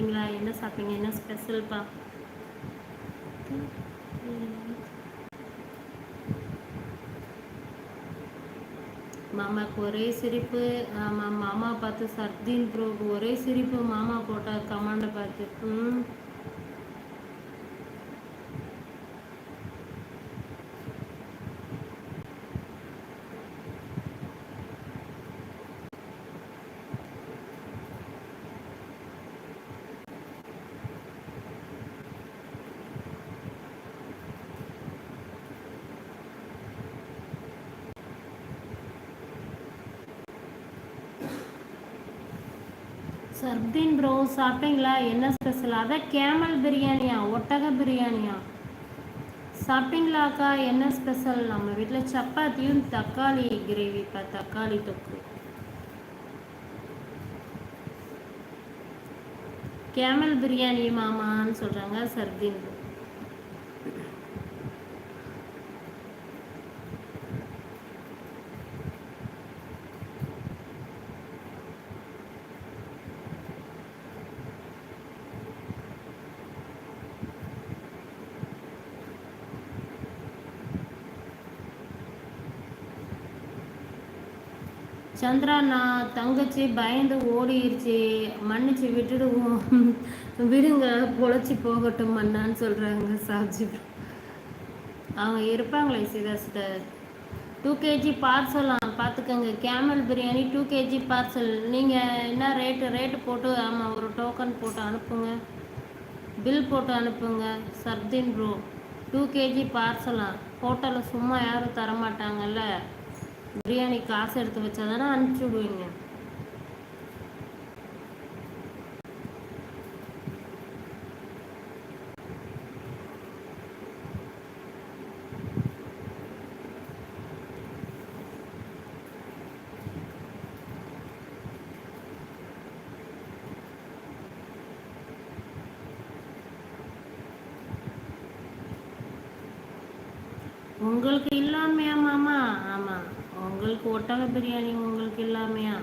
சாப்பிட்டீங்களா? என்ன சாப்பிட்டீங்க? என்ன ஸ்பெஷல்ப்பா மாமாவுக்கு ஒரே சிரிப்பு. ஆமாம் மாமா பார்த்து சர்தீன் ப்ரோக்கு ஒரே சிரிப்பு. மாமா போட்ட கமாண்டை பார்த்து ம் சர்தீன் ப்ரோ சாப்பிட்டீங்களா? என்ன ஸ்பெஷல் அதான் கேமல் பிரியாணியா? ஒட்டக பிரியாணியா? சாப்பிட்டீங்களாக்கா என்ன ஸ்பெஷல் நம்ம வீட்டில் சப்பாத்தியும் தக்காளி கிரேவிப்பா தக்காளி தொக்கு. கேமல் பிரியாணி மாமான்னு சொல்கிறாங்க சர்தீன் சந்திரா நான் தங்கச்சி பயந்து ஓடிடுச்சு மன்னிச்சு விட்டுடுவோம். விடுங்க பொழைச்சி போகட்டும் மண்ணான்னு சொல்கிறாங்க சாப்ஜி அவங்க இருப்பாங்களே சிதா சிதர் டூ கேஜி பார்சலாம் பார்த்துக்கோங்க camel biryani two KG parcel நீங்கள் என்ன ரேட்டு ரேட்டு போட்டு ஆமாம் ஒரு டோக்கன் போட்டு அனுப்புங்க. பில் போட்டு அனுப்புங்க. சர்தின் ப்ரோ டூ கேஜி பார்சலாம் ஹோட்டலில் சும்மா யாரும் தரமாட்டாங்கல்ல? பிரியாணி காசு எடுத்து வச்சா தானே அனுப்பிச்சி விடுவீங்க. உங்களுக்கு இல்லாமையா மாமா? ஆமாம் உங்களுக்கு ஒட்டக பிரியாணி உங்களுக்கு இல்லாமையா?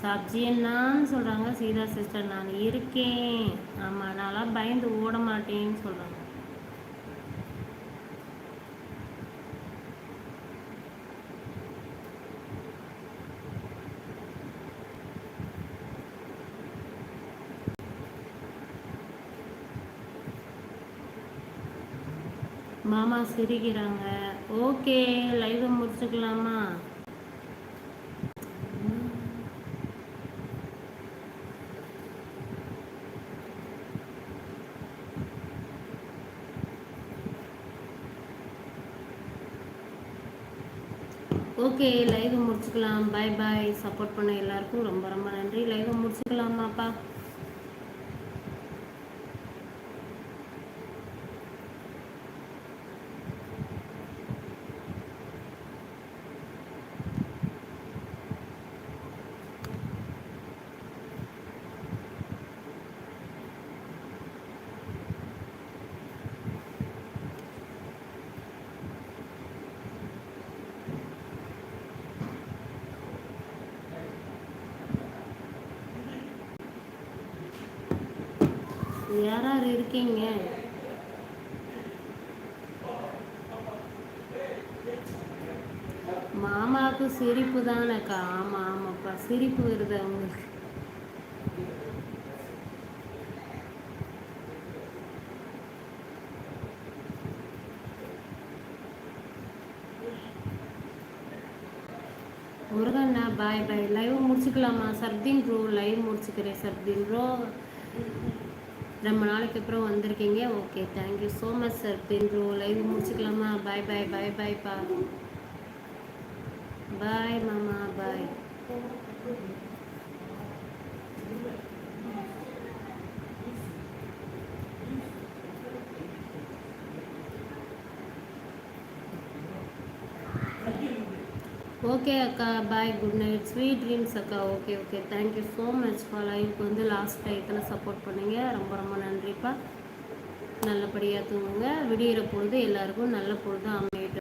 சப்ஜி என்னான்னு சொல்கிறாங்க சீதா சிஸ்டர் நான் இருக்கேன். ஆமாம் நான்லாம் பயந்து ஓட மாட்டேன்னு சொல்கிறாங்க மாமா சிரிக்கிறாங்க. ஓகே லைவ் முடிச்சுக்கலாமா? ஓகே லைவ் முடிச்சுக்கலாம். பாய் பாய் சப்போர்ட் பண்ண எல்லாருக்கும் ரொம்ப ரொம்ப நன்றி. லைவ் முடிச்சுக்கலாமாப்பா? யார் யார் இருக்கீங்க? மாமாவுக்கு சிரிப்பு தானேக்கா? ஆமாம் ஆமாப்பா. சிரிப்பு வருது அவங்களுக்கு. முருகண்ணா பாய் பாய் லைவ் முடிச்சுக்கலாமா? சர்தீன் ப்ரோ லைவ் முடிச்சுக்கிறேன். சர்தீன் ப்ரோ ரொம்ப நாளைக்கு அப்புறம் வந்திருக்கீங்க. Okay thank you so much sir பின்ரோ live முடிச்சுக்கலாமா? பாய் பாய் பாய் பாய்ப்பா பாய் மாமா பாய் ஓகே அக்கா bye good night sweet dreams அக்கா. Okay okay. Thank you so much for லைவுக்கு வந்து லாஸ்ட் டயத்தில் சப்போர்ட் பண்ணுங்க. ரொம்ப ரொம்ப நன்றிப்பா. நல்லபடியாக தூங்குங்க. விடியிற பொழுது எல்லாருக்கும் நல்ல பொழுது அமை